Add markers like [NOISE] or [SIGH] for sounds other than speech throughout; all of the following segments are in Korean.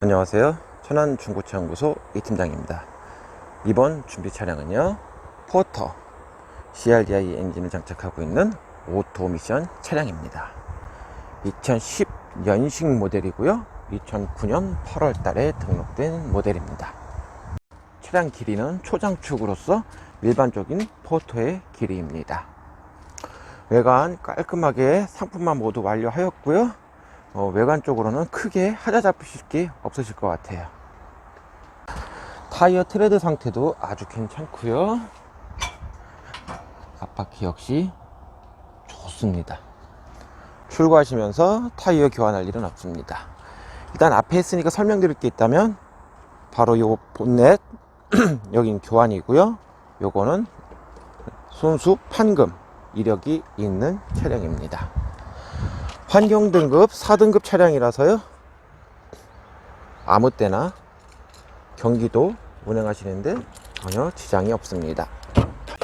안녕하세요. 천안중고차연구소 이팀장입니다. 이번 준비 차량은요, 포터 CRDI 엔진을 장착하고 있는 오토 미션 차량입니다. 2010년식 모델이고요. 2009년 8월 달에 등록된 모델입니다. 차량 길이는 초장축으로서 일반적인 포터의 길이입니다. 외관 깔끔하게 상품만 모두 완료하였고요. 어, 외관 쪽으로는 크게 하자 잡으실 게 없으실 것 같아요. 타이어 트레드 상태도 아주 괜찮고요. 앞바퀴 역시 좋습니다. 출고하시면서 타이어 교환할 일은 없습니다. 일단 앞에 있으니까 설명드릴 게 있다면 바로 요 본넷 [CLEARS THROAT] 여긴 교환이고요. 요거는 손수 판금 이력이 있는 차량입니다. 환경 등급 4등급 차량이라서요. 아무 때나 경기도 운행하시는데 전혀 지장이 없습니다.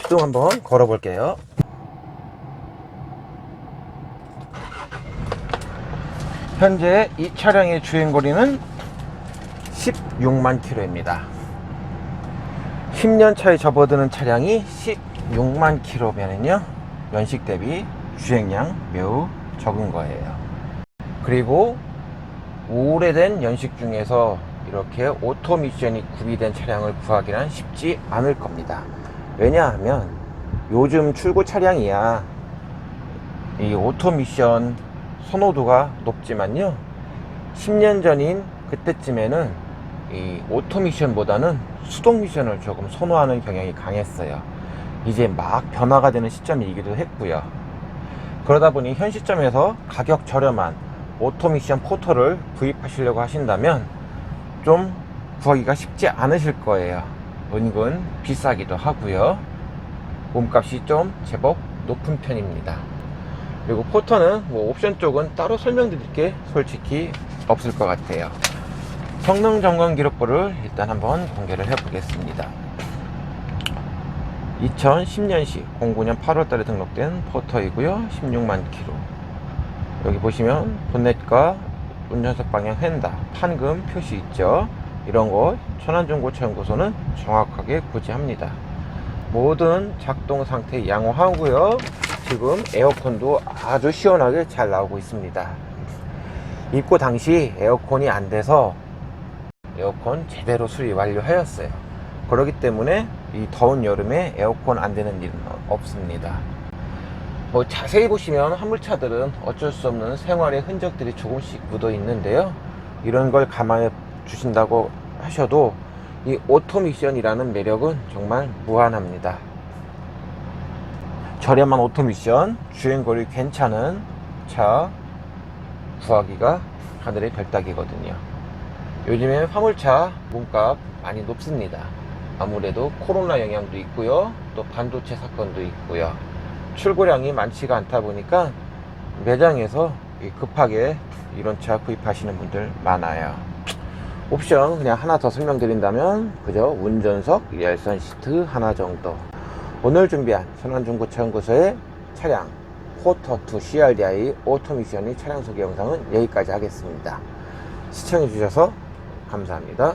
시동 한번 걸어 볼게요. 현재 이 차량의 주행거리는 16만 킬로입니다. 10년 차에 접어드는 차량이 16만 킬로면은요, 연식 대비 주행량 매우 적은 거예요. 그리고 오래된 연식 중에서 이렇게 오토 미션이 구비된 차량을 구하기는 쉽지 않을 겁니다. 왜냐하면 요즘 출고 차량이야 이 오토 미션 선호도가 높지만요. 10년 전인 그때쯤에는 이 오토 미션보다는 수동 미션을 조금 선호하는 경향이 강했어요. 이제 막 변화가 되는 시점이기도 했고요. 그러다 보니 현 시점에서 가격 저렴한 오토미션 포터를 구입하시려고 하신다면 좀 구하기가 쉽지 않으실 거예요. 은근 비싸기도 하고요. 몸값이 좀 제법 높은 편입니다. 그리고 포터는 뭐 옵션 쪽은 따로 설명드릴 게 솔직히 없을 것 같아요. 성능 점검 기록부를 일단 한번 공개를 해 보겠습니다. 2010년식 09년 8월 달에 등록된 포터이고요. 16만 킬로. 여기 보시면 본넷과 운전석 방향 휀다, 판금 표시 있죠. 이런 거 천안중고차연구소는 정확하게 구제합니다. 모든 작동 상태 양호하고요. 지금 에어컨도 아주 시원하게 잘 나오고 있습니다. 입고 당시 에어컨이 안 돼서 에어컨 제대로 수리 완료하였어요. 그렇기 때문에 이 더운 여름에 에어컨 안 되는 일은 없습니다. 뭐 자세히 보시면 화물차들은 어쩔 수 없는 생활의 흔적들이 조금씩 묻어 있는데요. 이런 걸 감안해 주신다고 하셔도 이 오토미션이라는 매력은 정말 무한합니다. 저렴한 오토미션, 주행거리 괜찮은 차 구하기가 하늘의 별따기거든요. 요즘에 화물차 몸값 많이 높습니다. 아무래도 코로나 영향도 있고요. 또 반도체 사건도 있고요. 출고량이 많지가 않다 보니까 매장에서 급하게 이런 차 구입하시는 분들 많아요. 옵션 그냥 하나 더 설명드린다면 그저 운전석 열선 시트 하나 정도. 오늘 준비한 천안중고차연구소의 차량 포터2 CRDI 오토미션이 차량 소개 영상은 여기까지 하겠습니다. 시청해 주셔서 감사합니다.